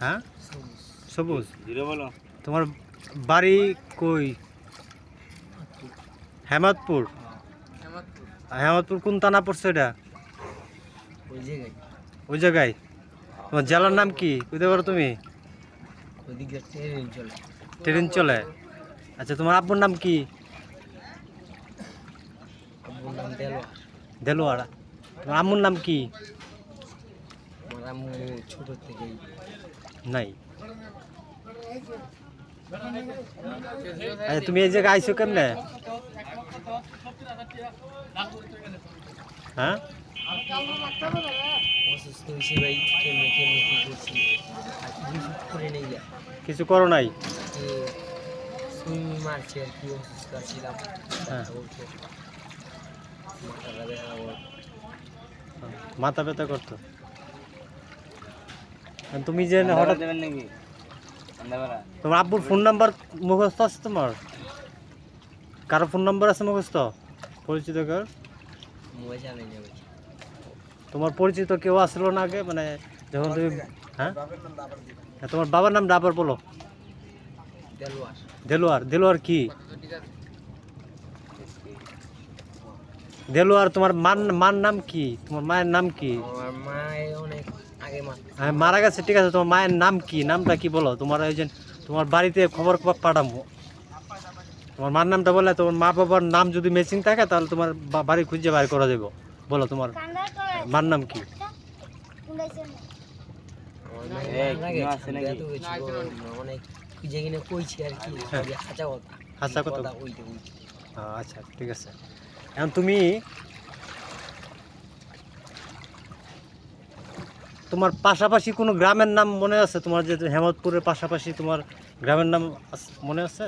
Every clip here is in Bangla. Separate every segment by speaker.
Speaker 1: হ্যাঁ? সবুজ।
Speaker 2: জিরো বলো।
Speaker 1: তোমার বাড়ি কই? হেমাদপুর। হেমাদপুর কোন থানা পড়ছে এটা?
Speaker 3: ওই জায়গায়।
Speaker 1: তোমার জেলার নাম কি? বুঝতে পারো তুমি?
Speaker 3: ট্রেন চলে
Speaker 1: আচ্ছা তোমার আব্বুর নাম কি?
Speaker 3: দেলোয়ারা।
Speaker 1: তোমার আম্মুর নাম কি?
Speaker 3: আম্মু ছোট থেকেই।
Speaker 1: নাই। আচ্ছা তুমি এই জায়গায় আইছো কেমনে? হ্যাঁ?
Speaker 3: অসুস্থ হয়েছি ভাই কেমনে কেমনে কি করছি? আর কিছু করে নেই
Speaker 1: কিছু করো নাই?
Speaker 3: সুইমিং মারছে আর কি অসুস্থ ছিলাম
Speaker 1: হ্যাঁ। মাথা ব্যথা করতো? তুমি যে হঠাৎ
Speaker 2: দেবেন নাকি?
Speaker 1: তোমার আব্বুর ফোন নাম্বার মুখস্থ আছে তোমার? কারও ফোন নাম্বার আছে মুখস্থ? পরিচিত কার? তোমার পরিচিত কেউ আসলো না আগে? মানে যখন তুমি হ্যাঁ? হ্যাঁ, তোমার বাবার নামটা আবার বলো।
Speaker 3: দেলোয়ার।
Speaker 1: দেলোয়ার। দেলোয়ার কি? দেলোয়ার তোমার মান মান নাম কি? তোমার মায়ের নাম কি
Speaker 3: আমার মায়ের অনেক আগে মা
Speaker 1: হ্যাঁ মারা গেছে ঠিক আছে তোমার মায়ের নাম কি? নামটা কি বলো? তোমার ওই যে তোমার বাড়িতে খবর পাঠাবো তোমার মার নামটা বলে তোমার মা বাবার নাম যদি মেচিং থাকে তাহলে তোমার বাড়ি খুঁজে বাইর করা যাব বলো তোমার মার নাম কি?
Speaker 3: আমার মায়ের
Speaker 2: এই,
Speaker 3: নাম লাগে
Speaker 2: কিনো আছে নাকি?
Speaker 3: এত কিছু বলব না, অনেক যেখানে কইছি আর কি
Speaker 1: হ্যাঁ।
Speaker 3: সবই হাঁচা কথা
Speaker 1: হাসা কথা
Speaker 3: ওইটা ওইটা
Speaker 1: আহ, আচ্ছা ঠিক আছে এখন তুমি তোমার পাশাপাশি কোনো গ্রামের নাম মনে আছে? তোমার যে হেমতপুরের পাশাপাশি তোমার গ্রামের নাম মনে আছে?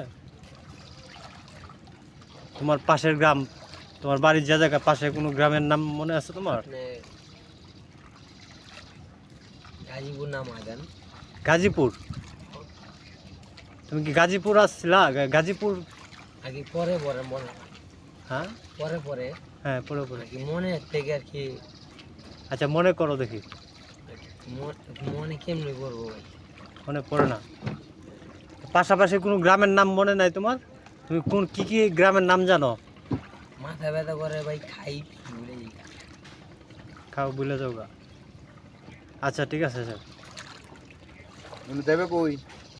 Speaker 1: তোমার পাশের গ্রাম তোমার বাড়ির যে জায়গা পাশে কোনো গ্রামের নাম মনে আছে তোমার?
Speaker 3: গাজীপুর নাম আদান
Speaker 1: গাজীপুর? তুমি কি গাজীপুর আসছিলা? গাজীপুর?
Speaker 3: আগে পরে পরে মনে
Speaker 1: হ্যাঁ।
Speaker 3: পরে পরে।
Speaker 1: হ্যাঁ পরে পরে।
Speaker 3: মনে থেকে আর কি।
Speaker 1: আচ্ছা মনে করো দেখি।
Speaker 3: মন- মনে কেমনি করব ভাই?
Speaker 1: মনে পড়ে না। পাশাপাশি কোনো গ্রামের নাম মনে নাই তোমার? তুমি কোন কি কি গ্রামের নাম জানো?
Speaker 3: মাথা ব্যথা করে ভাই খাই ভুলে
Speaker 1: খাও বুলে যাও গা। আচ্ছা ঠিক আছে স্যার।
Speaker 2: দেবে কই?